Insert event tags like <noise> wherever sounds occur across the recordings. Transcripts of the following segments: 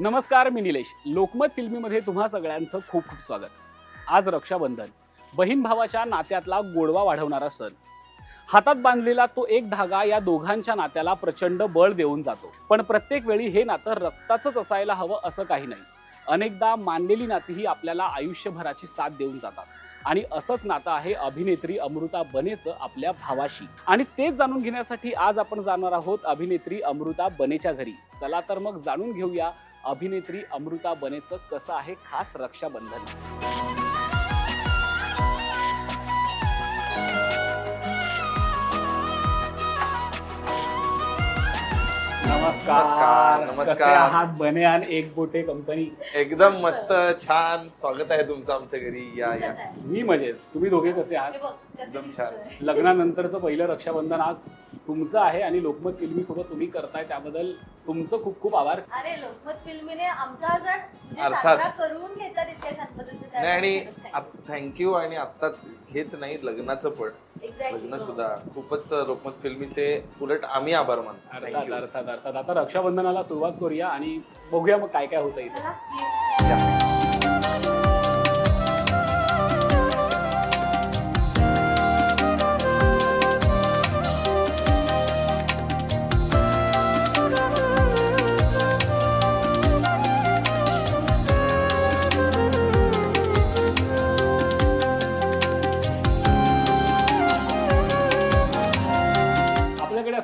नमस्कार मी निलेश. लोकमत फिल्मीमध्ये तुम्हा सगळ्यांचं खूप खूप स्वागत. आज रक्षाबंधन. बहीण भावाच्या नात्यातला गोडवा वाढवणारा सण. हातात बांधलेला तो एक धागा या दोघांच्या नात्याला प्रचंड बळ देऊन जातो. पण प्रत्येक वेळी हे नातं रक्ताचंच असायला हवं असं काही नाही. अनेकदा मानलेली नाती ही आपल्याला आयुष्यभराची साथ देऊन जातात. आणि असंच नातं आहे अभिनेत्री अमृता बनेचं आपल्या भावाशी. आणि तेच जाणून घेण्यासाठी आज आपण जाणार आहोत अभिनेत्री अमृता बनेच्या घरी. चला तर मग जाणून घेऊया अभिनेत्री अमृता बनेचं कसं आहे खास रक्षाबंधन? नमस्कार. नमस्कार, आहात? बने आणि एक बोटे कंपनी एकदम मस्त छान. स्वागत आहे तुमचं आमच्या घरी. या या. मी मजेत. तुम्ही दोघे कसे आहात? एकदम छान. लग्नानंतरचं पहिलं रक्षाबंधन आज तुमचं आहे आणि लोकमत फिल्मी सोबत तुम्ही करताय. त्याबद्दल तुमचं खूप खूप आभार. अरे लोकमत फिल्मीने आमचा हा सण म्हणजे अर्थात. साजरा करून घेतला तितक्या छान पद्धतीने नाही आणि थँक्यू आणि आता हेच नाही लग्नाचं पण. लग्न सुद्धा खूपच लोकमत फिल्मीचे उलट आम्ही आभार मानतो. अर्थात अर्थात अर्थात. आता रक्षाबंधनाला सुरुवात करूया आणि बघूया मग काय काय होतं इथे. चला ये.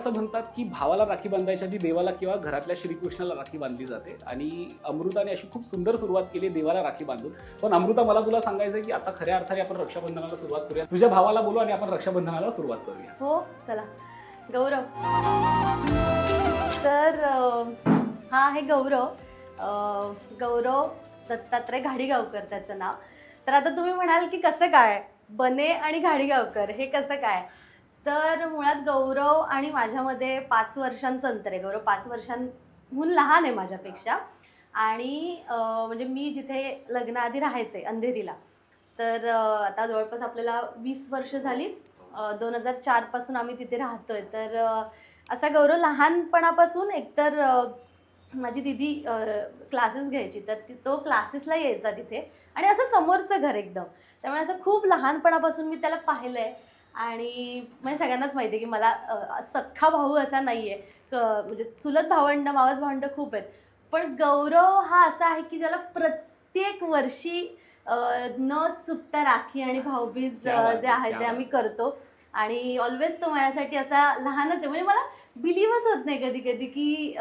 असं म्हणतात की भावाला राखी बांधायच्या आधी देवाला किंवा घरातल्या श्रीकृष्णाला राखी बांधली जाते. आणि अमृताने अशी खूप सुंदर सुरुवात केली देवाला राखी बांधून. पण अमृता मला तुला सांगायचं की आता खऱ्या अर्थाने आपण रक्षाबंधनाला सुरुवात करूया. तुझ्या भावाला बोलू आणि आपण रक्षाबंधनाला सुरुवात करूया. हो चला. गौरव. तर हा आहे गौरव. गौरव दत्तात्रय घाडीगावकर त्याचं नाव. तर आता तुम्ही म्हणाल की कसं काय? बने आणि घाडीगावकर हे कसं काय? तर मुळात गौरव आणि माझ्यामध्ये पाच वर्षांचं अंतर आहे. गौरव पाच वर्षांहून लहान आहे माझ्यापेक्षा. आणि म्हणजे मी जिथे लग्नाआधी राहायचे अंधेरीला तर आता जवळपास आपल्याला वीस वर्ष झाली. दोन हजार चारपासून आम्ही तिथे राहतोय. तर असा गौरव लहानपणापासून एकतर माझी दिदी क्लासेस घ्यायची तर ती तो क्लासेसला यायचा तिथे. आणि असं समोरचं घर एकदम. त्यामुळे असं खूप लहानपणापासून मी त्याला पाहिलं आहे आणि म्हणजे सगळ्यांनाच माहिती आहे की मला सख्खा भाऊ असा नाही आहे म्हणजे चुलत भावंड मावस भावंड खूप आहेत. पण गौरव हा असा आहे की ज्याला प्रत्येक वर्षी न चुकता राखी आणि भाऊबीज जे आहे, ते आम्ही करतो. आणि ऑलवेज तो माझ्यासाठी असा लहानच आहे. म्हणजे मला बिलीवच होत नाही कधी कधी की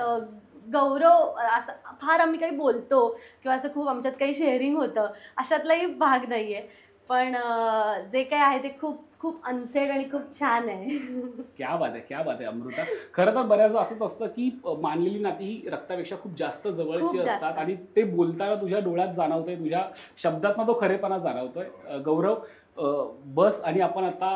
गौरव असं फार आम्ही काही बोलतो किंवा असं खूप आमच्यात काही शेअरिंग होतं अशातलाही भाग नाही आहे पण जे काही आहे ते खूप खूप अनसेड आणि खूप छान आहे. क्या बात आहे क्या बात आहे अमृता. खरं तर बऱ्याचदा असंच असतं की मानलेली नाती ही रक्तापेक्षा खूप जास्त जवळची खूप जास्त. असतात आणि ते बोलताना तुझ्या डोळ्यात जाणवतंय तुझ्या शब्दातनं तो खरेपणा जाणवतोय. अ, गौरव अ, बस आणि आपण आता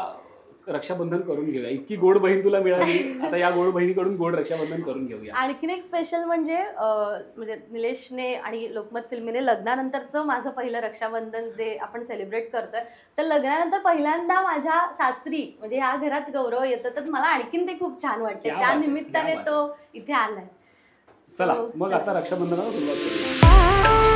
रक्षाबंधन करून घेऊया. इतकी गोड बहीण तुला मिळाली. <laughs> आता या गोड बहिणीकडून गोड रक्षाबंधन करून घेऊया. आणखीन एक स्पेशल म्हणजे म्हणजे निलेशने आणि लोकमत फिल्मीने लग्नानंतरचं माझं पहिलं रक्षाबंधन जे आपण सेलिब्रेट करतोय तर लग्नानंतर पहिल्यांदा माझ्या सासरी म्हणजे ह्या घरात गौरव येतो तर मला आणखीन ते खूप छान वाटते. त्या निमित्ताने तो इथे आलाय. चला मग. आता रक्षाबंधनाला सुरुवात करूया. <laughs>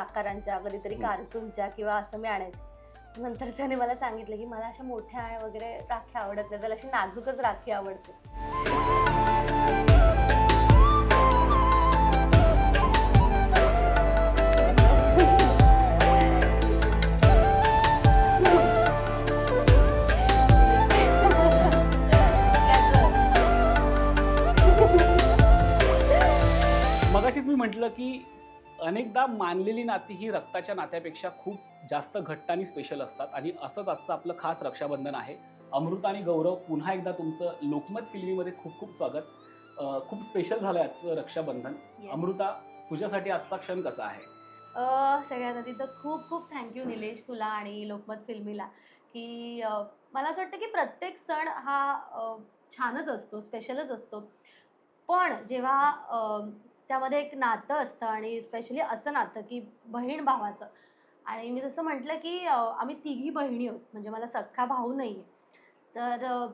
आकारांच्या कधीतरी कार्टूनच्या किंवा असं मी आणायचे नंतर त्याने मला सांगितलं की मला अशा मोठ्या वगैरे राखी आवडत नाही त्याला अशी नाजूकच राखी आवडते. मगाशीच मी म्हटलं की अनेकदा मानलेली नाती ही रक्ताच्या नात्यापेक्षा खूप जास्त घट्ट आणि स्पेशल असतात. आणि असंच आजचं आपलं खास रक्षाबंधन आहे. अमृता आणि गौरव पुन्हा एकदा तुमचं लोकमत फिल्मीमध्ये खूप खूप स्वागत. खूप स्पेशल झालं आजचं रक्षाबंधन. Yes. अमृता तुझ्यासाठी आजचा क्षण कसा आहे? सगळ्यात आधी तर खूप खूप थँक्यू निलेश तुला आणि लोकमत फिल्मीला की मला असं वाटतं की प्रत्येक सण हा छानच असतो स्पेशलच असतो. पण जेव्हा त्यामध्ये एक नातं असतं आणि स्पेशली असं नातं की बहीण भावाचं. आणि मी जसं म्हटलं की आम्ही तिघी बहिणी आहोत म्हणजे मला सख्खा भाऊ नाही आहे तर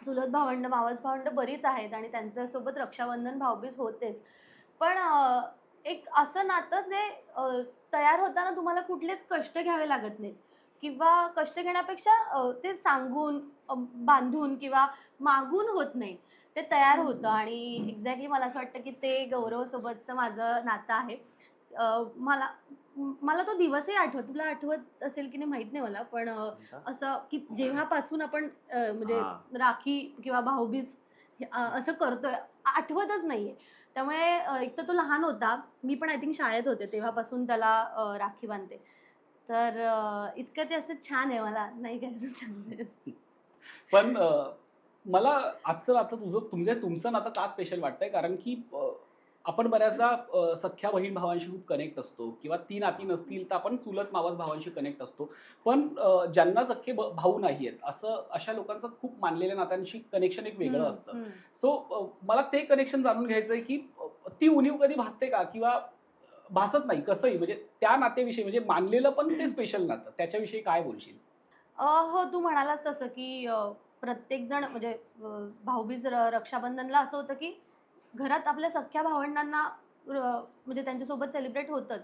चुलत भावंड मावस भावंड बरीच आहेत आणि त्यांच्यासोबत रक्षाबंधन भाऊबीज होतेच. पण एक असं नातं जे तयार होताना तुम्हाला कुठलेच कष्ट घ्यावे लागत नाहीत. किंवा कष्ट घेण्यापेक्षा ते सांगून बांधून किंवा मागून होत नाही ते तयार होतं आणि एक्झॅक्टली मला असं वाटतं की ते गौरवसोबतचं माझं नातं आहे. मला मला तो दिवसही आठवत तुला आठवत असेल की नाही माहीत नाही मला पण असं की जेव्हापासून आपण म्हणजे. राखी किंवा भाऊबीज असं करतोय आठवतच नाहीये. त्यामुळे एक तर तो लहान होता मी पण आय थिंक शाळेत होते तेव्हापासून त्याला राखी बांधते. तर इतकं ते असं छान आहे मला नाही काय पण मला आजचं नातं तुझं तुमचं तुमचं नातं का स्पेशल वाटतंय? कारण की आपण बऱ्याचदा अं, सख्ख्या बहीण भावांशी खूप कनेक्ट असतो किंवा ती नाती नसतील तर आपण चुलत मावस भावांशी कनेक्ट असतो. पण ज्यांना सख्खे भाऊ नाही आहेत असं अशा लोकांचं खूप मानलेल्या नात्यांशी कनेक्शन एक वेगळं असतं. सो मला ते कनेक्शन जाणून घ्यायचं आहे की ती उणीव कधी भासते का? किंवा भासत नाही कसंही म्हणजे त्या नात्याविषयी म्हणजे मानलेलं पण ते स्पेशल नातं. त्याच्याविषयी काय बोलशील? हो तू म्हणालास तसं की प्रत्येकजण म्हणजे भाऊबीज र- रक्षाबंधनला असं होतं की घरात आपल्या सख्ख्या भावंडांना म्हणजे त्यांच्यासोबत सेलिब्रेट होतंच.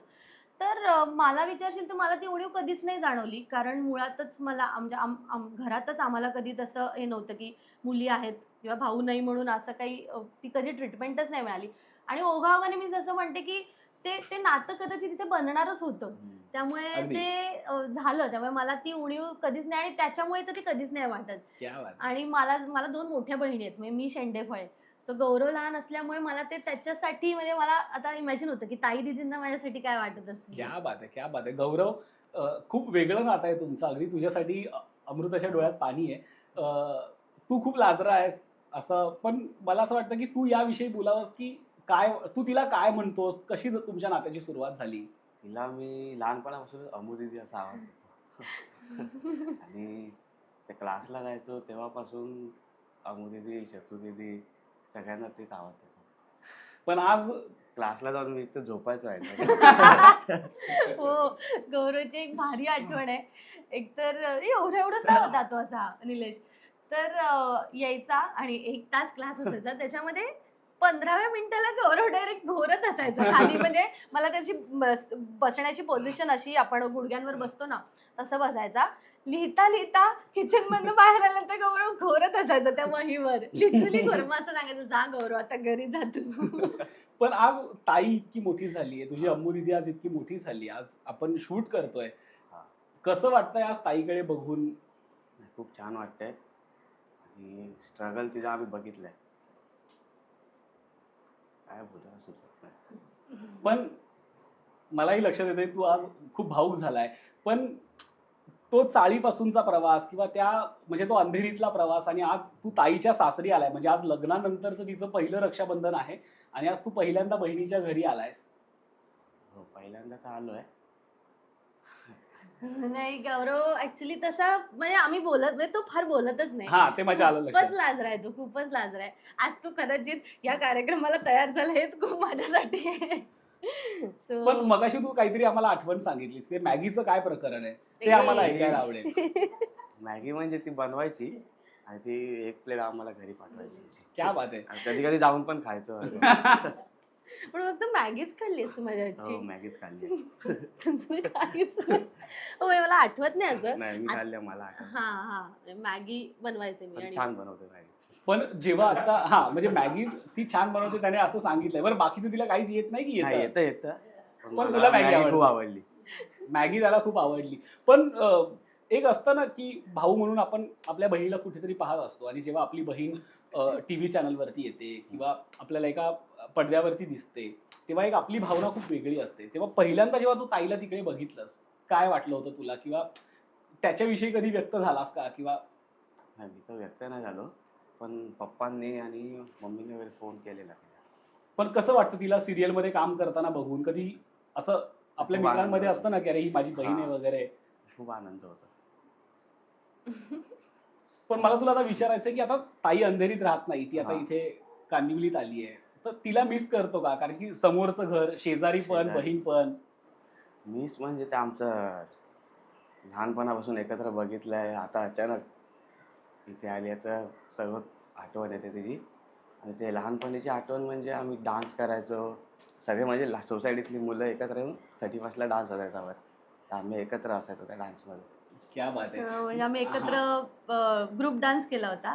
तर मला विचारशील तर मला ती उणीव कधीच नाही जाणवली. कारण मुळातच मला आमच्या आम आम घरातच आम्हाला कधी तसं हे नव्हतं की मुली आहेत किंवा भाऊ नाही म्हणून असं काही ती कधी ट्रीटमेंटच नाही मिळाली. आणि ओघाओघाने मी जसं म्हणते की ते ते नातं कदाचित तिथे बनणारच होतं. त्यामुळे. ते झालं. त्यामुळे मला ती उणीव कधीच नाही आणि त्याच्यामुळे तर ती कधीच नाही वाटत. आणि मला मला दोन मोठ्या बहिणी आहेत. म्हणजे मी शेंडेफळे. सो गौरव लहान असल्यामुळे मला ते त्याच्यासाठी म्हणजे मला आता इमॅजिन होतं की ताई दिदींना माझ्यासाठी काय वाटत असेल. क्या बात आहे क्या बात आहे. गौरव खूप वेगळं नातं आहे तुमचं. अगदी तुझ्यासाठी अमृताच्या डोळ्यात पाणी आहे. तू खूप लाजरा आहेस असं पण मला असं वाटतं की तू याविषयी बोलावंस की काय तू तिला काय म्हणतोस? कशी तुमच्या नात्याची सुरुवात झाली? तिला मी लहानपणापासून अमुदिदी असं आवडतो. आणि त्या क्लासला जायचो तेव्हापासून अमुदिदी शत्रुदिदी सगळ्यांना तेच आवडतं. पण आज क्लासला जाऊन मी तर झोपायचो आहे. हो गौरवची एक भारी आठवण आहे. एकतर एवढा एवढासा <laughs> होता तो असा निलेश. तर यायचा आणि एक तास क्लास असायचा. त्याच्यामध्ये पंधराव्या मिनिटाला गौरव डायरेक्ट घोरत असायचा. खाली <laughs> म्हणजे मला त्याची बस- बसण्याची पोझिशन अशी आपण गुडघ्यांवर बसतो ना तसं बसायचा. लिहिता लिहिता किचन मधनं बाहेर आल्यानंतर गौरव घोरत असायचा त्या वहीवर. लिटरली घोर मग असं सांगायचं जा गौरव आता घरी जा तू. <laughs> पण आज ताई इतकी मोठी झाली आहे तुझी अम्मू दिदी आज इतकी मोठी झाली आज आपण शूट करतोय. हा. कसं वाटतंय आज ताईकडे बघून? खूप छान वाटतंय. आणि स्ट्रगल तिचा आम्ही बघितलंय. काय सुचत नाही पण मलाही लक्षात येते तू आज खूप भाऊक झालाय. पण तो चाळीपासूनचा प्रवास किंवा त्या म्हणजे तो अंधेरीतला प्रवास आणि आज तू ताईच्या सासरी आलाय म्हणजे आज लग्नानंतरचं तिचं पहिलं रक्षाबंधन आहे आणि आज तू पहिल्यांदा बहिणीच्या घरी आलायस. हो पहिल्यांदाच आलोय. नाही गौरव ऍक्च्युली तसा म्हणजे आम्ही बोलत म्हणजे तो फार बोलतच नाही. हा ते माझ्या आलं खूपच लक्षात लाजराय तो खूपच लाजराय आज तू कदाचित या कार्यक्रमाला तयार झाला हेच खूप माझ्यासाठी आहे. So, पण मगाशी तू काहीतरी आम्हाला आठवण सांगितलीस ते मॅगीचं काय प्रकरण आहे? ते आम्हाला हे- ऐकायला आवडेल. <laughs> मॅगी म्हणजे ती बनवायची आणि ती एक प्लेट आम्हाला घरी पाठवायची. क्या बात आहे. कधी कधी जाऊन पण खायचो. <laughs> पण फक्त मॅगीच खाल्लीस तू माझ्या हो हातची मॅगीच खाल्ली. <laughs> तुझं काहीच नाही. होय, मला आठवत नाही असं. नाही मी खाल्ले मला आठवतं. हा हा. मॅगी बनवायचे मी पण आणि छान बनवते मॅगी. पण जेव्हा आता हा म्हणजे मॅगी ती छान बनवते त्याने असं सांगितलंय. बरं बाकीचं तिला काहीच येत नाही की नाही येतं? येतं येतं. पण पण मला तुला मॅगी मॅगी. खूप आवडली. मॅगी त्याला खूप आवडली. पण अं, एक असतं ना की भाऊ म्हणून आपण आपल्या बहिणीला कुठेतरी पाहत असतो आणि जेव्हा आपली बहीण टी व्ही चॅनलवरती येते किंवा आपल्याला एका पडद्यावरती दिसते तेव्हा एक आपली भावना खूप वेगळी असते. तेव्हा पहिल्यांदा जेव्हा तू ताईला तिकडे बघितलंस काय वाटलं होतं तुला? किंवा त्याच्याविषयी कधी व्यक्त झालास का? किंवा नाही मी तर व्यक्त नाही झालो पण पप्पांनी आणि मम्मीने वगैरे फोन केलेला. पण कसं वाटतं तिला सिरियलमध्ये काम करताना बघून? कधी असं आपल्या खूप आनंद मित्रांमध्ये होतो. असतं ना की अरे ही माझी बहीण आहे हा. वगैरे? खूप आनंद होता. <laughs> पण मला तुला आता विचारायचं की आता ताई अंधेरीत राहत नाही ती आता हा. इथे कांदिवलीत आली आहे. तर तिला मिस करतो का? कारण की समोरचं घर शेजारी पण शेजारी. बहीण पण. मीच म्हणजे ते आमचं लहानपणापासून एकत्र बघितलं आहे आता अचानक इथे आली आहे तर सर्व आठवण येते त्याची आणि ते लहानपणीची आठवण म्हणजे आम्ही डान्स करायचो. सगळे म्हणजे ला सोसायटीतली मुलं एकत्र येऊन थर्टी फर्स्टला डान्स असायचा वर तर आम्ही एकत्र असायचो त्या डान्समध्ये क्या बात आहे म्हणजे आम्ही एकत्र ग्रुप डान्स केला होता.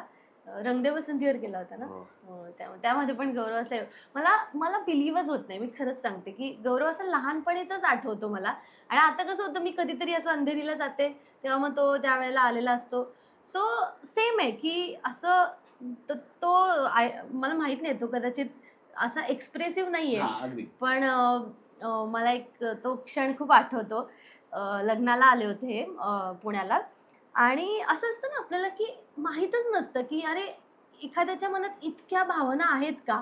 अं, रंगदे वसंतीवर केला होता ना? हो. हो, त्या- त्यामध्ये पण गौरव असे मला मला बिलीवच होत नाही. मी खरंच सांगते की गौरव असं लहानपणीचाच आठवतो मला. आणि आता कसं होतं मी कधीतरी असं अंधेरीला जाते. तेव्हा मग तो त्यावेळेला आलेला असतो. सो सेम आहे की असं त- आय- मला माहीत नाही तो कदाचित असा एक्सप्रेसिव्ह नाहीये. पण मला एक तो क्षण खूप आठवतो. लग्नाला आले होते पुण्याला. आणि असं असतं ना आपल्याला की माहीतच नसतं की अरे एखाद्याच्या मनात इतक्या भावना आहेत का?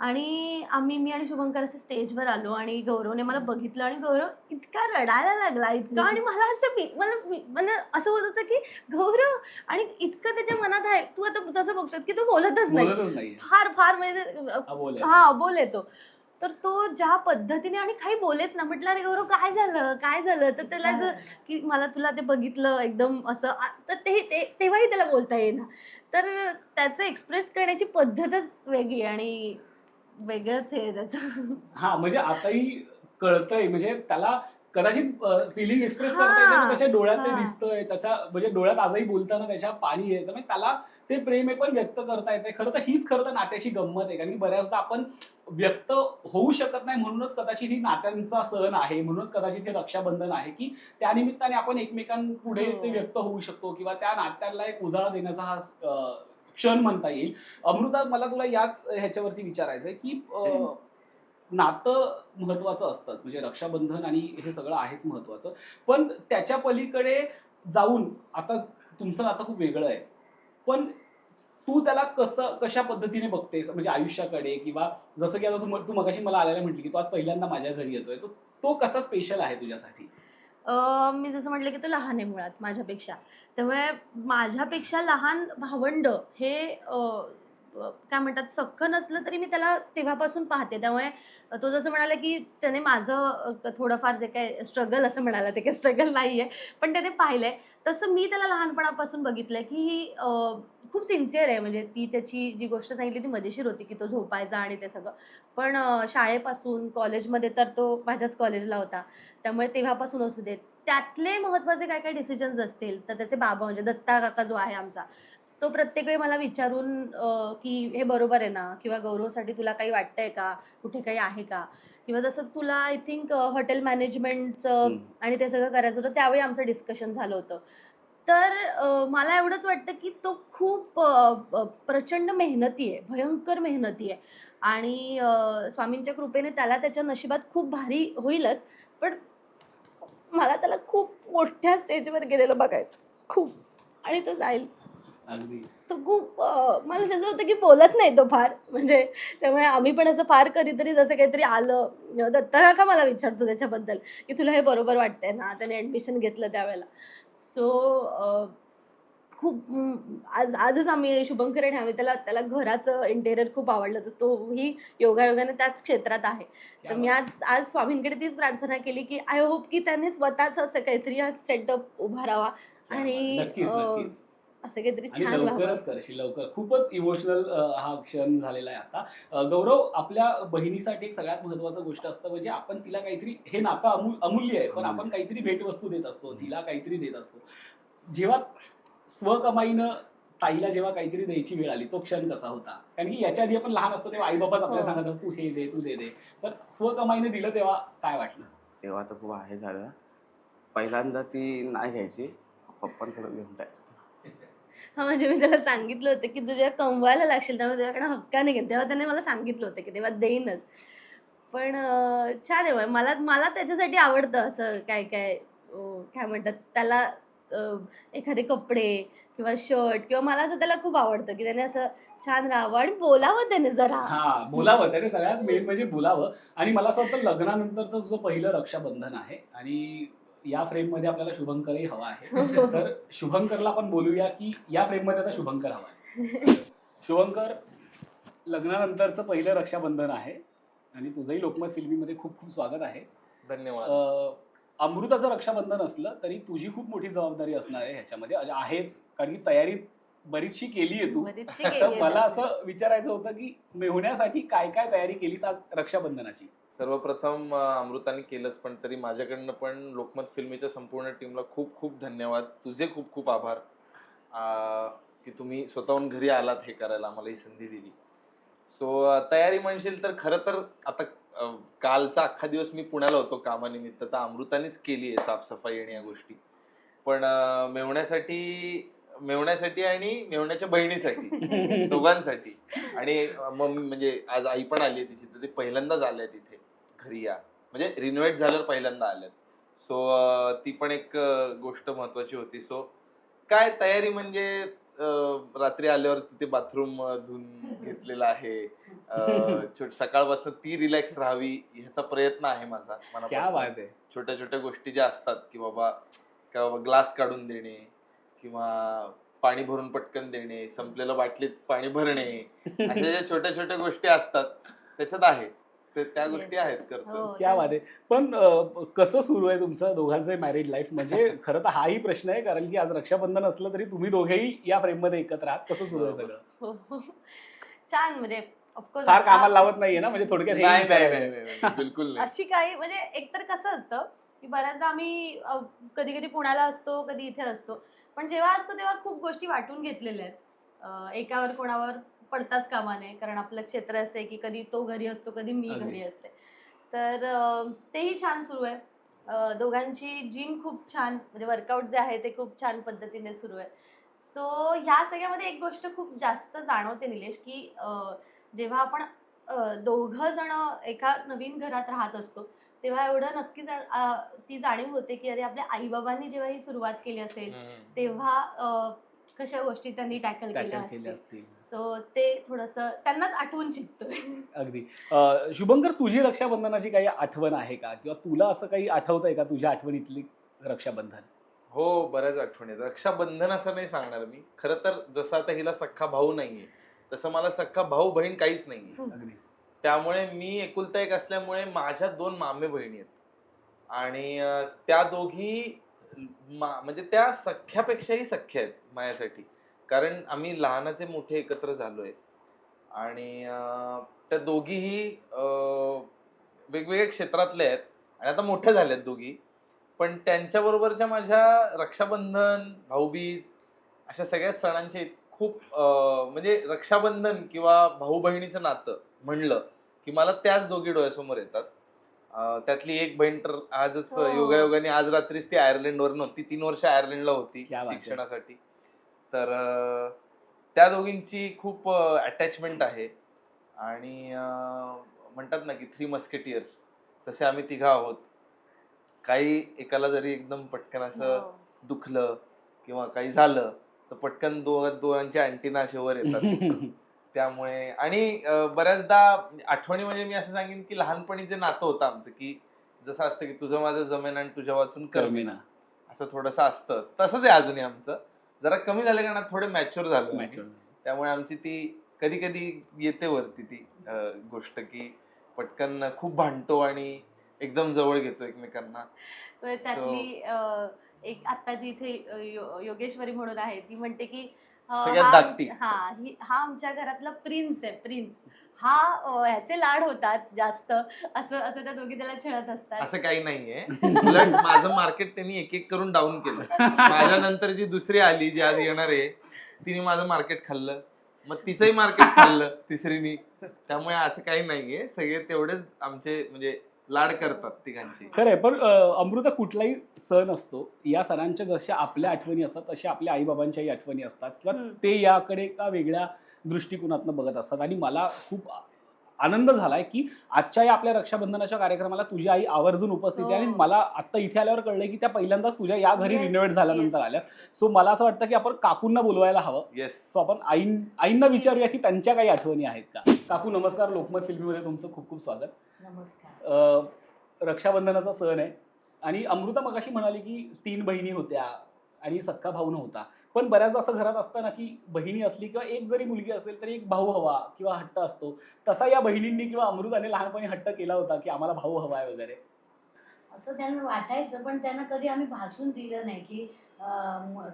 आणि आम्ही मी आणि शुभंकर असे स्टेजवर आलो आणि गौरवने मला बघितलं आणि गौरव इतका रडायला लागला इतका आणि मला असं मला मला असं होत होतं की गौरव आणि इतकं त्याच्या मनात आहे. तू आता जसं बघतोस की तू बोलतच नाही. फार फार म्हणजे हा बोल हा बोल येतो. तर तो ज्या पद्धतीने आणि काही बोलेच ना म्हटलं अरे गौरव काय झालं? काय झालं? तर त्याला जर की मला तुला ते बघितलं एकदम असं तर ते ते- तेव्हाही त्याला बोलता येईना. तर त्याचं एक्सप्रेस करण्याची पद्धतच वेगळी आणि वेगळंच आहे त्याचं. हा म्हणजे आताही कळतंय म्हणजे त्याला कदाचित फिलिंग एक्सप्रेस करता येते त्याच्या डोळ्यात ते. दिसतंय त्याच्या म्हणजे डोळ्यात आजही बोलताना त्याच्या पाणी येतं म्हणजे त्याला ते प्रेम आहे पण व्यक्त करता येते खरं तर हीच खरं तर नात्याची गंमत आहे कारण की बऱ्याचदा आपण व्यक्त होऊ शकत नाही म्हणूनच कदाचित ही नात्यांचा सण आहे म्हणूनच कदाचित हे रक्षाबंधन आहे की त्या निमित्ताने आपण एकमेकांपुढे हो. ते व्यक्त होऊ शकतो किंवा त्या नात्याला एक उजाळा देण्याचा हा क्षण म्हणता येईल अमृता मला तुला याच ह्याच्यावरती विचारायचं आहे की नातं महत्वाचं असतंच म्हणजे रक्षाबंधन आणि हे सगळं आहेच महत्वाचं. पण त्याच्या पलीकडे जाऊन आता तुमचं नातं खूप वेगळं आहे. पण तू त्याला कसं कशा पद्धतीने बघतेस? म्हणजे आयुष्याकडे किंवा जसं की आता तू तू मगाशी मला आल्याला म्हटली की तू आज पहिल्यांदा माझ्या घरी येतोय. तो तो कसा स्पेशल आहे तुझ्यासाठी? मी जसं म्हटलं की तो लहान आहे मुळात माझ्यापेक्षा. त्यामुळे माझ्यापेक्षा लहान भावंड हे काय म्हणतात सख्ख नसलं तरी मी त्याला तेव्हापासून पाहते. त्यामुळे तो जसं म्हणाला की त्याने माझं थोडंफार जे काय स्ट्रगल असं म्हणाला ते काही स्ट्रगल नाही आहे पण त्याने पाहिलंय. तसं मी त्याला लहानपणापासून बघितलंय की ही खूप सिन्सिअर आहे. म्हणजे ती त्याची जी गोष्ट सांगितली ती मजेशीर होती की तो झोपायचा आणि ते सगळं. पण शाळेपासून कॉलेजमध्ये तर तो माझ्याच कॉलेजला होता. त्यामुळे तेव्हापासून असू देत. त्यातले महत्त्वाचे काय काय डिसिजन्स असतील तर त्याचे बाबा म्हणजे दत्ता काका जो आहे आमचा तो प्रत्येक वेळी मला विचारून की हे बरोबर आहे ना? किंवा गौरवसाठी तुला काही वाटतंय का? कुठे काही आहे का? किंवा जसं तुला आय थिंक हॉटेल मॅनेजमेंटचं. आणि ते सगळं करायचं होतं त्यावेळी आमचं डिस्कशन झालं होतं. तर मला एवढंच वाटतं की तो खूप प्रचंड मेहनती आहे भयंकर मेहनती आहे आणि स्वामींच्या कृपेने त्याला त्याच्या नशिबात खूप भारी होईलच पण मला त्याला खूप मोठ्या स्टेजवर गेलेलं बघायचं. खूप. आणि तो जाईल. अगदी. तो खूप मला त्याचं होतं की बोलत नाही तो फार. म्हणजे त्यामुळे आम्ही पण असं फार कधीतरी जसं काहीतरी आलं. दत्ता काका मला विचारतो त्याच्याबद्दल की तुला हे बरोबर वाटतंय ना? त्याने ॲडमिशन घेतलं त्यावेळेला. सो खूप आज आजच आम्ही शुभंकर आणि आम्ही त्याला त्याला घराचं इंटेरियर खूप आवडलं. तर तोही योगायोगाने त्याच क्षेत्रात आहे. तर मी आज आज स्वामींकडे तीच प्रार्थना केली की आय होप की त्याने स्वतःच असं काहीतरी आज सेटअप उभारावा. आणि असं काहीतरी आणि छान व्हावं. लवकरच करशील लवकर. खूपच इमोशनल हा क्षण झालेला आहे आता. अ, गौरव आपल्या बहिणीसाठी एक सगळ्यात महत्वाचं गोष्ट असतं म्हणजे आपण तिला काहीतरी हे नातं अमूल अमूल्य आहे पण अमूल्य. आपण काहीतरी भेटवस्तू देत असतो तिला काहीतरी देत असतो. जेव्हा स्वकमाईनं ताईला जेव्हा काहीतरी द्यायची वेळ आली तो क्षण कसा होता? कारण की याच्या आधी आपण लहान असतो तेव्हा आई बाबाच आपल्याला हो. सांगत असतात, तू हे दे तू दे दे. पण स्वकमाईनं दिलं तेव्हा काय वाटलं? तेव्हा तर खूप आहे झालं. पहिल्यांदा ती नाही घ्यायची. पप्पांकडून घेऊन जायचं. हा म्हणजे मी त्याला सांगितलं होतं की तुझ्या कमवायला लागशील त्यामुळे तुझ्याकडे हक्काने घेईन तेव्हा त्याने मला सांगितलं होतं की तेव्हा देईनच. पण छान आहे मला मला त्याच्यासाठी आवडतं असं काय काय काय म्हणतात त्याला एखादे कपडे किंवा शर्ट किंवा मला असं त्याला खूप आवडतं की त्याने असं छान राहावं आणि बोलावं त्याने जरा. हा बोलावं. त्याने सगळ्यात मेन म्हणजे बोलावं. आणि मला असं वाटतं लग्नानंतर तर तुझं पहिलं रक्षाबंधन आहे. आणि या फ्रेममध्ये आपल्याला शुभंकरही हवा आहे. <laughs> तर शुभंकरला आपण बोलूया की या फ्रेममध्ये आता शुभंकर हवा आहे. <laughs> शुभंकर लग्नानंतरचं पहिलं रक्षाबंधन आहे आणि तुझंही लोकमत फिल्मीमध्ये खूप खूप स्वागत आहे. धन्यवाद. अमृताचं रक्षाबंधन असलं तरी तुझी खूप मोठी जबाबदारी असणार आहे ह्याच्यामध्ये. आहेच. कारण की तयारी बरीचशी केली आहे तू. तर <laughs> मला. असं विचारायचं होतं की मेहुण्यासाठी काय काय तयारी केलीस आज रक्षाबंधनाची? सर्वप्रथम अमृताने केलंच पण तरी माझ्याकडनं पण लोकमत फिल्मीच्या संपूर्ण टीमला खूप खूप धन्यवाद. तुझे खूप खूप आभार. की तुम्ही स्वतःहून घरी आलात हे करायला आम्हाला ही संधी दिली. सो तयारी म्हणशील तर खरं तर आता कालचा अख्खा दिवस मी पुण्याला होतो कामानिमित्त तर अमृतानेच केली आहे साफसफाई आणि या गोष्टी. पण मेवण्यासाठी मेवण्यासाठी आणि मेवण्याच्या बहिणीसाठी <laughs> दोघांसाठी. आणि मम्मी म्हणजे आज आई पण आली आहे तिची तर ते पहिल्यांदाच आल्या तिथे. घरी या म्हणजे रिनोव्हेट झाल्यावर पहिल्यांदा आल्यात. सो ती पण एक गोष्ट महत्वाची होती. सो काय तयारी म्हणजे रात्री आल्यावर तिथे बाथरूम धुवून घेतलेला आहे. <laughs> सकाळपासून ती रिलॅक्स राहावी ह्याचा प्रयत्न आहे माझा आहे. छोट्या छोट्या गोष्टी ज्या असतात की बाबा की बाबा ग्लास काढून देणे किंवा पाणी भरून पटकन देणे संपलेल्या बाटलीत पाणी भरणे अशा ज्या छोट्या छोट्या गोष्टी असतात त्याच्यात आहे. ते त्या गोष्टी. आहेत करतो हो, क्या बात आहे पण अं, कसं सुरू आहे तुमचं दोघांचं मॅरिड लाईफ म्हणजे <laughs> खरं तर हाही प्रश्न आहे कारण की आज रक्षाबंधन असलं तरी तुम्ही दोघेही या फ्रेममध्ये एकत्र आहात कसं सुरू आहे बरोबर. सगळं हो, हो. छान म्हणजे ऑफकोर्स फार कामाला लावत नाहीये ना म्हणजे थोडक्यात हे नाही नाही विचारायचं नाही, आहे. नाही, नाही, बिलकुल नाही अशी काही म्हणजे एकतर कसं असतं की बऱ्याचदा आम्ही कधी कधी पुण्याला असतो कधी इथे असतो पण जेव्हा असतो तेव्हा खूप गोष्टी वाटून घेतलेल्या आहेत अं, एकावर कोणावर पडताच कामा नये कारण आपलं क्षेत्र असं आहे की कधी तो घरी असतो कधी मी अगदी. घरी असते. तर अं, तेही छान सुरू आहे. अं, दोघांची जिम खूप छान म्हणजे वर्कआउट जे आहे ते खूप छान पद्धतीने सुरू आहे. सो ह्या सगळ्यामध्ये एक गोष्ट खूप जास्त जाणवते निलेश की अं, जेव्हा आपण दोघं जण एका नवीन घरात राहत असतो तेव्हा एवढं नक्की अं, ती जाणीव होते की अरे आपल्या आईबाबांनी जेव्हा ही सुरुवात केली असेल. तेव्हा अं, कशा गोष्टी त्यांनी टॅकल केल्या Tackle केले असतील. असतील. सो ते थोडस त्यांनाच आठवून शिकतोय. अगदी. अं, शुभंकर तुझी रक्षाबंधनाची काही आठवण आहे का? किंवा तुला असं काही आठवतंय का तुझ्या आठवणीतली रक्षाबंधन? हो बऱ्याच आठवणी आहेत. रक्षाबंधन असं नाही सांगणार मी. खरं तर जसं आता हिला सख्खा भाऊ नाहीये तसं मला सख्खा भाऊ बहीण काहीच नाहीये. अगदी. त्यामुळे मी एकुलता एक असल्यामुळे माझ्या दोन मामे बहिणी आहेत. आणि अं, त्या दोघी मा- म्हणजे त्या सख्यापेक्षाही सख्या आहेत माझ्यासाठी. कारण आम्ही लहानाचे मोठे एकत्र झालोय. आणि त्या दोघीही वेगवेगळ्या क्षेत्रातल्या आहेत. आणि आता मोठ्या झाल्यात दोघी. पण त्यांच्याबरोबरच्या माझ्या रक्षाबंधन भाऊबीज अशा सगळ्या सणांचे खूप म्हणजे रक्षाबंधन किंवा भाऊ बहिणीचं नातं म्हणलं की मला त्याच दोघी डोळ्यासमोर येतात. त्यातली एक बहीण तर आजच हो. योगायोगाने आज रात्रीच ती आयर्लंडवर नव्हती तीन वर्ष आयर्लंडला होती. शिक्षणासाठी. तर अं, त्या दोघींची खूप अटॅचमेंट आहे. आणि अं, म्हणतात ना की थ्री मस्केटियर्स तसे आम्ही तिघा आहोत. काही एकाला जरी एकदम पटकन असं हो. दुखलं किंवा काही झालं तर पटकन दो दोघांच्या अँटीना असे वर येतात. <laughs> त्यामुळे आणि अं, बऱ्याचदा आठवणी म्हणजे मी असं सांगेन की लहानपणीचे नातं होतं आमचं की जसं असतं की तुझं माझं जमेन आणि तुझ्या वाचून कर्मिना. असं थोडंसं असतं. तसंच आहे अजूनही आमचं. जरा कमी झालं कारण थोडे मॅच्युअर झालं. मॅच्युअर त्यामुळे आमची ती कधी कधी येते वरती ती अं, गोष्ट की पटकन खूप भांडतो आणि एकदम जवळ घेतो एकमेकांना. तर त्यातली एक आता जी इथे योगेश्वरी म्हणून आहे ती म्हणते की हा हा ही- हा आमच्या घरातला प्रिन्स आहे प्रिन्स हा ह्याचे लाड होतात जास्त. असं असं त्या दोघी त्याला छळत असतात. असं काही नाहीये. उलट माझं मार्केट त्यांनी एक एक करून डाऊन केलं. माझ्यानंतर जी दुसरी आली जी आज येणार आहे तिने माझं मार्केट खाल्लं. मग तिचंही मार्केट खाल्लं तिसरीनी. त्यामुळे असं काही नाहीये. सगळे तेवढेच आमचे म्हणजे लाड करतात तिघांची. खरंय पण अमृता कुठलाही सण असतो या सणांच्या जशा आपल्या आठवणी असतात तशा आपल्या आईबाबांच्याही आठवणी असतात. किंवा. ते याकडे एका वेगळ्या दृष्टिकोनातनं बघत असतात. आणि मला खूप आनंद झालाय की आजच्या या आपल्या रक्षाबंधनाच्या कार्यक्रमाला तुझी आई आवर्जून उपस्थित आहे आणि हो. मला आता इथे आल्यावर कळलंय की त्या पहिल्यांदाच तुझ्या या घरी रिनोव्हेट झाल्यानंतर. आल्या सो मला असं वाटतं की आपण काकूंना बोलवायला हवं. येस सो आपण आईन आईंना विचारूया की त्यांच्या काही आठवणी आहेत का? काकू नमस्कार. लोकमत फिल्मीमध्ये तुमचं खूप खूप स्वागत. नमस्कार. अ, रक्षाबंधनाचा सण आहे. आणि अमृता मगाशी म्हणाली की तीन बहिणी होत्या आणि सक्का भाऊ नव्हता. पण बऱ्याचदा असं घरात असताना की बहिणी असली किंवा एक जरी मुलगी असेल तरी एक भाऊ हवा किंवा हट्ट असतो. तसा या बहिणींनी किंवा अमृताने लहानपणी हट्ट केला होता की आम्हाला भाऊ हवा आहे वगैरे. असं त्यांना वाटायचं पण त्यांना कधी आम्ही भासून दिलं नाही की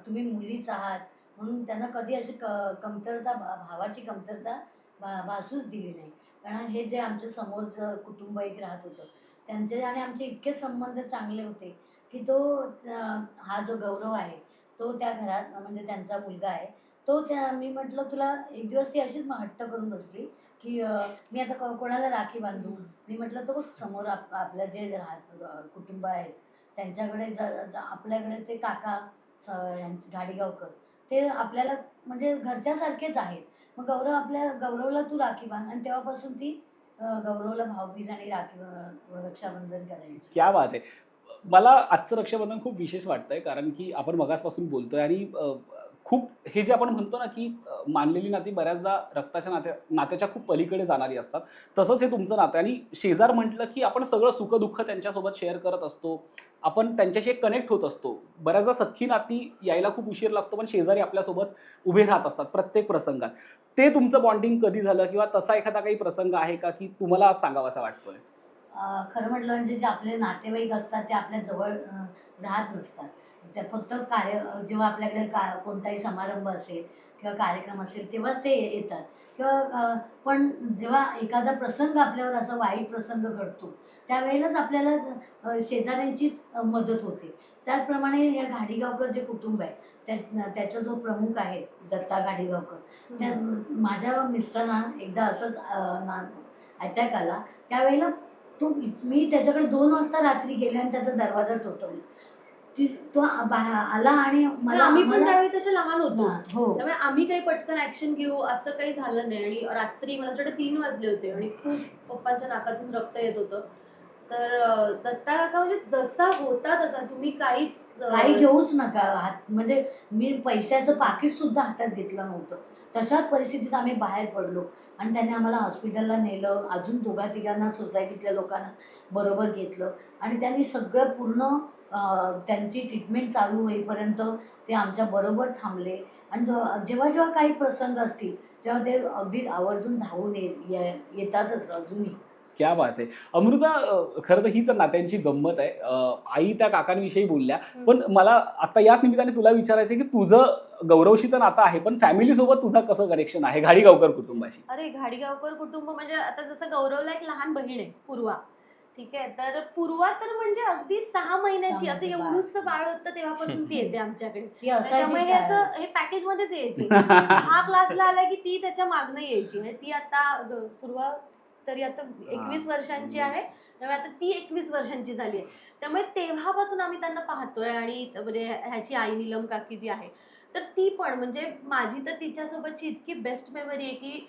तुम्ही मुलीच आहात. म्हणून त्यांना कधी अशी क कमतरता भावाची कमतरता भा भासूच दिली नाही. कारण हे जे आमच्या समोरचं कुटुंब एक राहत होतं त्यांचे आणि आमचे इतके संबंध चांगले होते की तो हा जो गौरव आहे तो त्या घरात म्हणजे त्यांचा मुलगा आहे तो त्या मी म्हटलं तुला एक दिवस ती अशीच हट्ट करून बसली की मी आता कोणाला राखी बांधू? मी म्हटलं तो समोर आप आपलं जे राहत कुटुंब आहे त्यांच्याकडे आपल्याकडे ते काका गाडीगावकर ते आपल्याला म्हणजे घरच्यासारखेच आहेत. मग गौरव आपल्या गौरवला तू राखी बांध. आणि तेव्हापासून ती गौरवला भाऊबीज आणि राखी रक्षाबंधन करायची. क्या बात आहे. मला आजचं रक्षाबंधन खूप विशेष वाटतंय कारण की आपण मगासपासून बोलतोय आणि खूप हे जे आपण म्हणतो ना की मानलेली नाती बऱ्याचदा रक्ताच्या नात्या नात्याच्या खूप पलीकडे जाणारी असतात. तसंच हे तुमचं नातं आहे. आणि शेजार म्हटलं की आपण सगळं सुखदुःख त्यांच्यासोबत शेअर करत असतो. आपण त्यांच्याशी एक कनेक्ट होत असतो. बऱ्याचदा सख्खी नाती यायला खूप उशीर लागतो पण शेजारी आपल्यासोबत उभे राहत असतात प्रत्येक प्रसंगात. ते तुमचं बॉन्डिंग कधी झालं किंवा तसा एखादा काही प्रसंग आहे का की तुम्हाला सांगावा सांगावासा वाटतोय? खरं म्हटलं म्हणजे जे आपले नातेवाईक असतात ते आपल्या जवळ राहत नसतात. त्या फक्त कार्य जेव्हा आपल्याकडे का कोणताही समारंभ असेल किंवा कार्यक्रम असेल तेव्हाच ते येतात. किंवा पण जेव्हा एखादा प्रसंग आपल्यावर असा वाईट प्रसंग घडतो त्यावेळेलाच आपल्याला शेजाऱ्यांची मदत होते. त्याचप्रमाणे या घाडीगावकर जे कुटुंब आहे त्या त्याचा जो प्रमुख आहे दत्ता घाडीगावकर त्या माझ्या मिस्टरांना एकदा असंच अटॅक आला. त्यावेळेला तो मी त्याच्याकडे दोन वाजता रात्री गेले आणि त्याचा दरवाजा ठोठवला. ती आला आणि मला आम्ही पण त्यावेळी तसे लहान होतो. हा, त्यामुळे आम्ही काही पटकन ऍक्शन घेऊ असं काही झालं नाही. आणि रात्री मला वाटतं तीन वाजले होते आणि खूप पप्पांच्या नाकातून रक्त येत होतं. तर दत्ता काका म्हणजे जसा होता तसा तुम्ही काहीच काही घेऊच नका. हात म्हणजे मी पैशाचं पाकिट सुद्धा हातात घेतलं नव्हतं. तशाच परिस्थितीत आम्ही बाहेर पडलो. आणि त्याने आम्हाला हॉस्पिटलला नेलं अजून दोघा तिघांना सोसायटीतल्या लोकांना बरोबर घेतलं. आणि त्यांनी सगळं पूर्ण त्यांची ट्रीटमेंट चालू होईपर्यंत ते आमच्या बरोबर थांबले. आणि जेव्हा जेव्हा काही प्रसंग असतील तेव्हा ते अगदी आवर्जून धावून ये- येतातच अजूनही. क्या बात आहे अमृता खरं तर हीच नात्यांची गंमत आहे. आई त्या काकांविषयी बोलल्या. पण मला आता याच निमित्ताने तुला विचारायचं की तुझं गौरवशी तर नातं आहे पण फॅमिली सोबत तुझं कसं कनेक्शन आहे? घाडीगावकर कुटुंबाशी. अरे घाडीगावकर कुटुंब म्हणजे आता जसं गौरवला एक लहान बहीण आहे पूर्वा. ठीक आहे? तर पूर्वा तर म्हणजे अगदी सहा महिन्याची असं एवढूच बाळ. होतं तेव्हापासून ती येते आमच्याकडे. त्यामुळे हे असं हे पॅकेज मध्येच यायचे. <laughs> हा क्लासला आला की ती त्याच्या मागणं यायची. आणि ती आता सुरुवात तरी आता एकवीस वर्षांची आहे. त्यामुळे आता ती एकवीस वर्षांची झाली आहे. त्यामुळे तेव्हापासून आम्ही त्यांना पाहतोय आणि म्हणजे ह्याची आई नीलम काकी जी आहे तर ती पण म्हणजे माझी तर तिच्यासोबतची इतकी बेस्ट मेमरी आहे की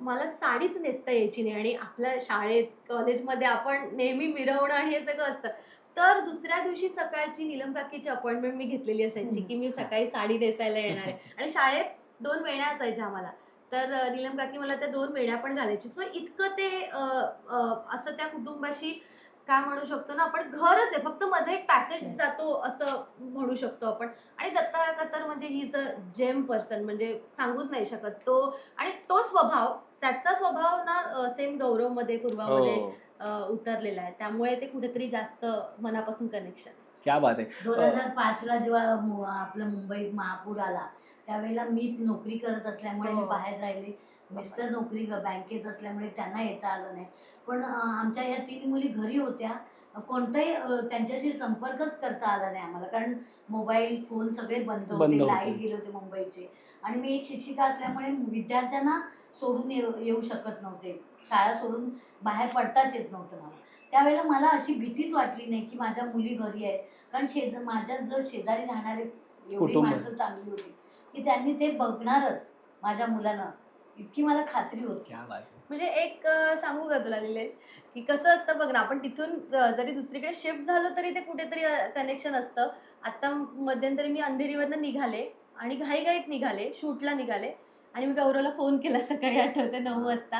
मला साडीच नेसता यायची नाही आणि आपल्या शाळेत कॉलेजमध्ये आपण नेहमी मिरवणं आणि हे सगळं असतं. तर दुसऱ्या दिवशी सकाळची नीलम काकीची अपॉइंटमेंट मी घेतलेली असायची की मी सकाळी साडी नेसायला येणार आहे. आणि शाळेत दोन वेण्या असायच्या आम्हाला. तर नीलम काकी मला त्या दोन वेण्या पण घालायची. सो इतकं ते अं, अं, असं त्या कुटुंबाशी काय म्हणू शकतो ना आपण घरच आहे. फक्त मध्ये एक पॅसेज जातो असं म्हणू शकतो आपण. आणि दत्ता काका तर म्हणजे ही अ जेम पर्सन म्हणजे सांगूच नाही शकत. तो आणि तो स्वभाव त्याचा स्वभाव ना सेम गौरवमध्ये पूर्वामध्ये हो. उतरलेला आहे. त्यामुळे ते कुठेतरी जास्त मनापासून कनेक्शन क्या बात आहे. दोन हजार पाच ला जेव्हा मु- आपलं मुंबईत महापूर आला त्यावेळेला मी नोकरी करत असल्यामुळे मी हो. बाहेर राहिले. मिस्टर नोकरी बँकेत असल्यामुळे त्यांना येता आलं नाही. पण आमच्या या तीन मुली घरी होत्या. कोणताही त्यांच्याशी संपर्कच करता आला नाही आम्हाला. कारण मोबाईल फोन सगळे बंद होते. लाइट गेले होते मुंबईचे. आणि मी एक शिक्षिका असल्यामुळे विद्यार्थ्यांना सोडून येऊ शकत नव्हते. शाळा सोडून बाहेर पडताच येत नव्हतं मला. त्यावेळेला मला अशी भीतीच वाटली नाही की माझ्या मुली घरी आहेत. कारण शेज माझ्या जो शेजारी राहणारे एवढी. माणसं चांगली होती. की त्यांनी ते बघणारच माझ्या मुलांना. इतकी मला खात्री होती. क्या बात म्हणजे एक सांगू का तुला निलेश? की कसं असतं बघ ना आपण तिथून जरी दुसरीकडे शिफ्ट झालो तरी ते कुठेतरी कनेक्शन असतं. आता मध्यंतरी मी अंधेरीवरनं निघाले आणि घाईघाईत निघाले शूटला निघाले आणि मी गौरवला फोन केला सकाळी आठवते नऊ वाजता.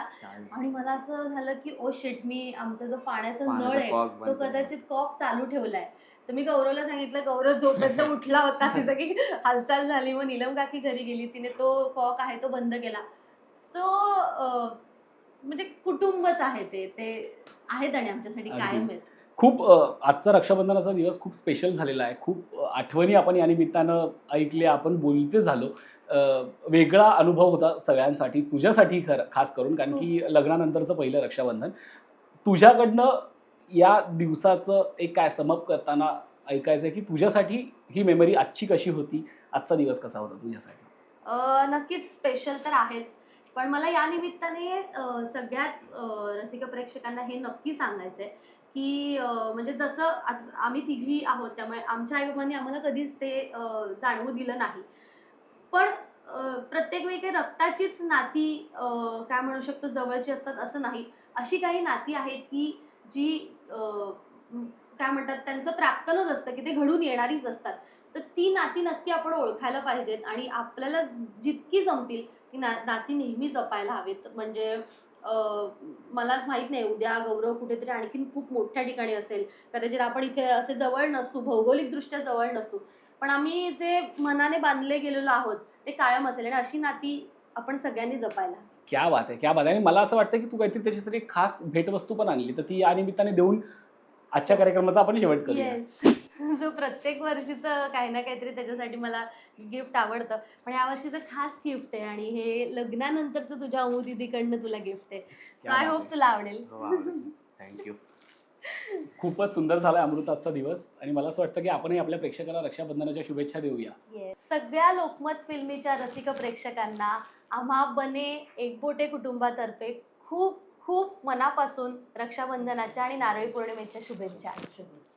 आणि मला असं झालं की ओ शेट मी आमचा जो पाण्याचा नळ आहे तो. कदाचित कॉक चालू ठेवलाय. तर मी गौरवला सांगितलं गौरव जोपर्यंत <laughs> उठला होता ती सगळी हालचाल झाली मग नीलम काकी घरी गेली तिने तो कॉक आहे तो बंद केला. सो म्हणजे कुटुंबच आहे ते ते आहेत आणि आमच्यासाठी. कायम आहेत. खूप आजचा रक्षाबंधनाचा दिवस खूप स्पेशल झालेला आहे. खूप आठवणी आपण या निमित्तानं ऐकल्या आपण बोलते झालो. वेगळा अनुभव होता सगळ्यांसाठी तुझ्यासाठी खर खास करून कारण की लग्नानंतरचं पहिलं रक्षाबंधन. तुझ्याकडनं या दिवसाचं एक काय समप करताना ऐकायचं आहे की तुझ्यासाठी ही मेमरी आजची कशी होती? आजचा दिवस कसा होता तुझ्यासाठी? नक्कीच स्पेशल तर आहेच. पण मला या निमित्ताने सगळ्याच अं, रसिक प्रेक्षकांना हे नक्की सांगायचंय की म्हणजे जसं आज आम्ही तिघी आहोत त्यामुळे आमच्या आईबाबांनी आम्हाला कधीच ते जाणवू दिलं नाही. पण प्रत्येक वेळी काही रक्ताचीच नाती काय म्हणू शकतो जवळची असतात असं नाही. अशी काही नाती आहेत की जी काय म्हणतात त्यांचं प्राप्तनच असतं की ते घडून येणारीच असतात. तर ती नाती नक्की आपण ओळखायला पाहिजेत आणि आपल्याला जितकी जमतील ती ना नाती नेहमी जपायला हवीत. म्हणजे मलाच माहीत नाही उद्या गौरव कुठेतरी आणखीन खूप मोठ्या ठिकाणी असेल. कदाचित आपण इथे असे जवळ नसू भौगोलिकदृष्ट्या जवळ नसू. पण आम्ही जे मनाने बांधले गेलेलो आहोत ते कायम असेल आणि अशी नाती आपण सगळ्यांनी जपायला क्या बात आहे क्या बात आहे आणि मला असं वाटतं की तू काहीतरी त्याच्यासाठी एक खास भेटवस्तू पण आणली. तर ती या निमित्ताने देऊन आजच्या कार्यक्रमाचा आपण शेवट करूया. येस <laughs> जो प्रत्येक वर्षीचं काही ना काहीतरी त्याच्यासाठी मला गिफ्ट आवडतं. पण या वर्षीचं खास गिफ्ट आहे आणि हे लग्नानंतरचं तुझ्या अमू दिदीकडनं तुला गिफ्ट आहे. क्या आय होप. तुला आवडेल. थँक्यू <laughs> खूपच सुंदर झालाय अमृत आजचा दिवस. आणि मला असं वाटतं की आपणही आपल्या प्रेक्षकांना रक्षाबंधनाच्या शुभेच्छा देऊया. सगळ्या लोकमत फिल्मीच्या रसिक प्रेक्षकांना आम्हा बने एकबोटे कुटुंबातर्फे खूप खूप मनापासून रक्षाबंधनाच्या आणि नारळी पौर्णिमेच्या शुभेच्छा. शुभेच्छा.